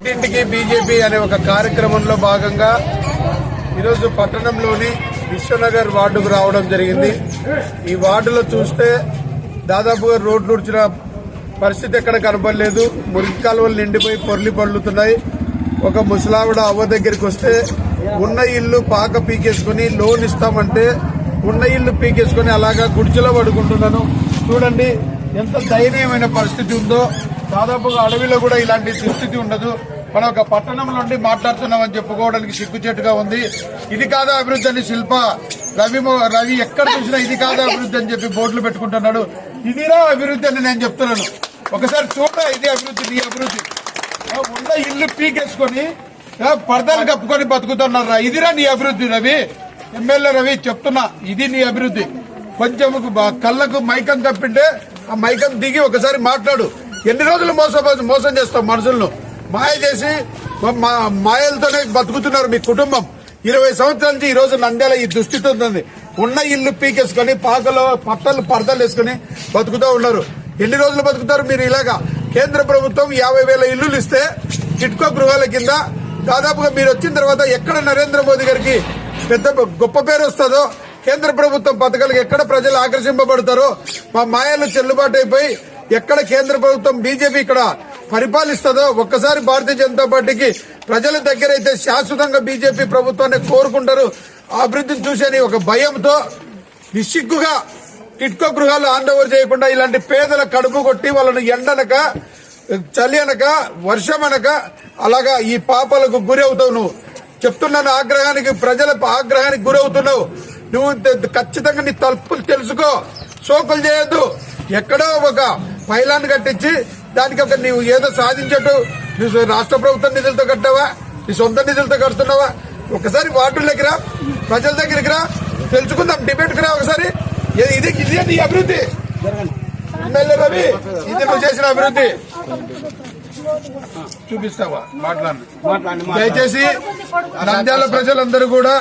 ఇంటింటికి బీజేపీ అనే ఒక కార్యక్రమంలో భాగంగా ఈరోజు పట్టణంలోని విశ్వనగర్ వార్డుకు రావడం జరిగింది. ఈ వార్డులో చూస్తే దాదాపుగా రోడ్లు ఉడిచిన పరిస్థితి ఎక్కడ కనపడలేదు. మురికి కాలువలు నిండిపోయి పొర్లి పడుతున్నాయి ఒక ముసలావిడ అవ్వ దగ్గరికి వస్తే ఉన్న ఇల్లు పాక పీకేసుకుని లోన్ ఇస్తామంటే ఉన్న ఇల్లు పీకేసుకుని అలాగా గుడిచెలో పడుకుంటున్నాను. చూడండి ఎంత దయనీయమైన పరిస్థితి ఉందో. దాదాపుగా అడవిలో కూడా ఇలాంటి దుస్థితి ఉండదు. మనం ఒక పట్టణం నుండి మాట్లాడుతున్నామని చెప్పుకోవడానికి సిగ్గుచేటుగా ఉంది. ఇది కాదా అభివృద్ధి అని శిల్ప రవి రవి ఎక్కడ చూసినా ఇది కాదా అభివృద్ధి అని చెప్పి బోర్డులు పెట్టుకుంటున్నాడు. ఇదిరా అభివృద్ధి అని నేను చెప్తున్నాను. ఒకసారి చూడ ఇది అభివృద్ధి నీ అభివృద్ధి. ఉన్న ఇల్లు పీకేసుకొని పరదాలు కప్పుకొని బతుకుతున్నారా? ఇదిరా నీ అభివృద్ధి రవి. ఎమ్మెల్యే రవి చెప్తున్నా ఇది నీ అభివృద్ధి. కొంచెం కళ్ళకు మైకం కప్పింటే ఆ మైకం దిగి ఒకసారి మాట్లాడు. ఎన్ని రోజులు మోసం మోసం చేస్తాం మనుషులను? మాయ చేసి మా- మాయలతోనే బతుకుతున్నారు మీ కుటుంబం. ఇరవై సంవత్సరాల నుంచి ఈ రోజు నంద్యాల ఈ దుస్థితి ఉంటుంది ఉన్న ఇల్లు పీకేసుకొని పాకలో పట్టలు పరదలు వేసుకుని బతుకుతూ ఉన్నారు. ఎన్ని రోజులు బతుకుతారు మీరు ఇలాగా? కేంద్ర ప్రభుత్వం యాభై వేల ఇల్లులు ఇస్తే చిట్కో గృహాల కింద దాదాపుగా మీరు వచ్చిన తర్వాత ఎక్కడ నరేంద్ర మోదీ గారికి పెద్ద గొప్ప పేరు వస్తుందో కేంద్ర ప్రభుత్వం పథకాలకు ఎక్కడ ప్రజలు ఆకర్షింపబడతారో మా మాయలు చెల్లుబాటు అయిపోయి ఎక్కడ కేంద్ర ప్రభుత్వం బీజేపీ ఇక్కడ పరిపాలిస్తుందో ఒక్కసారి భారతీయ జనతా పార్టీకి ప్రజల దగ్గర అయితే శాశ్వతంగా బీజేపీ ప్రభుత్వాన్ని కోరుకుంటారు. అభివృద్ధిని చూసేని ఒక భయంతో నిస్సిగ్గుగా టిట్కో గృహాలు హ్యాండ్ ఓవర్ చేయకుండా ఇలాంటి పేదల కడుపు కొట్టి వాళ్ళని ఎండనక చలి అనక వర్షం అనక అలాగా ఈ పాపాలకు గురి అవుతావు నువ్వు చెప్తున్నాను ఆగ్రహానికి ప్రజల ఆగ్రహానికి గురవుతున్నావు. నువ్వు ఖచ్చితంగా నీ తలుపులు తెలుసుకో. సోకులు చేయొద్దు. ఎక్కడో ఒక పైలాన్ని కట్టించి దానికి ఒక నీవు ఏదో సాధించట్టు నువ్వు రాష్ట్ర ప్రభుత్వం నిధులతో కట్టావా? నీ సొంత నిధులతో కడుతున్నావా? ఒకసారి వార్డుల దగ్గర ప్రజల దగ్గరికి రా. తెలుసుకుందాం డిబేట్కి రా ఒకసారి. ఇది- ఇది ఇది నీ అభివృద్ధి? ఎమ్మెల్యే రవి ఇది నువ్వు చేసిన అభివృద్ధి. చూపిస్తావా? మాట్లాడు. దయచేసి నంద్యాల ప్రజలందరూ కూడా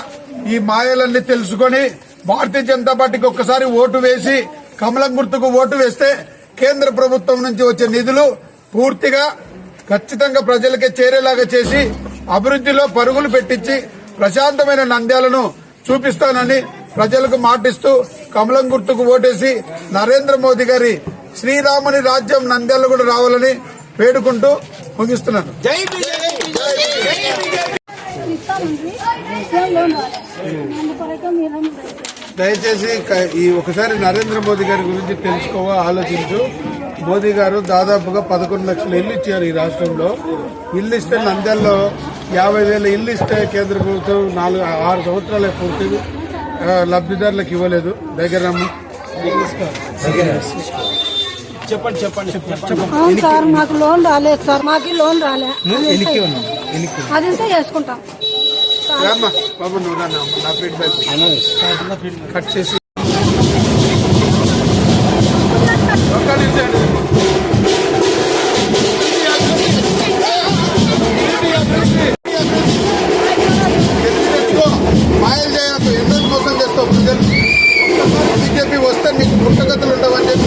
ఈ మాయలన్నీ తెలుసుకొని భారతీయ జనతా పార్టీకి ఒక్కసారి ఓటు వేసి కమలం గుర్తుకు ఓటు వేస్తే కేంద్ర ప్రభుత్వం నుంచి వచ్చే నిధులు పూర్తిగా ఖచ్చితంగా ప్రజలకే చేరేలాగా చేసి అభివృద్ధిలో పరుగులు పెట్టించి ప్రశాంతమైన నంద్యాలను చూపిస్తానని ప్రజలకు మాటిస్తూ కమలం గుర్తుకు ఓటేసి నరేంద్ర మోదీ గారి శ్రీరాముని రాజ్యం నంద్యాల కూడా రావాలని వేడుకుంటూ ముగిస్తున్నాను. మీరు దయచేసి ఈ ఒకసారి నరేంద్ర మోదీ గారి గురించి తెలుసుకోవా ఆలోచించు. మోదీ గారు దాదాపుగా పదకొండు లక్షల ఇల్లు ఇచ్చారు ఈ రాష్ట్రంలో. ఇల్లు ఇస్తే నంద్యాలలో యాభై వేల ఇల్లు ఇస్తే కేంద్ర ప్రభుత్వం నాలుగు ఆరు సంవత్సరాలు పూర్తి లబ్ధిదారులకు ఇవ్వలేదు. దగ్గర రమ్ము. చెప్పండి చెప్పండి అవును సార్ మాకు లోన్ రాలేదు సార్ మాకు లోన్ రాలే. అది ఉంటే కట్ చేసి. మాయలు చేయకు ఎందుకు మోసం చేస్తావు ప్రజలు. బీజేపీ వస్తే నీకు పుట్టగతులు ఉండవని చెప్పి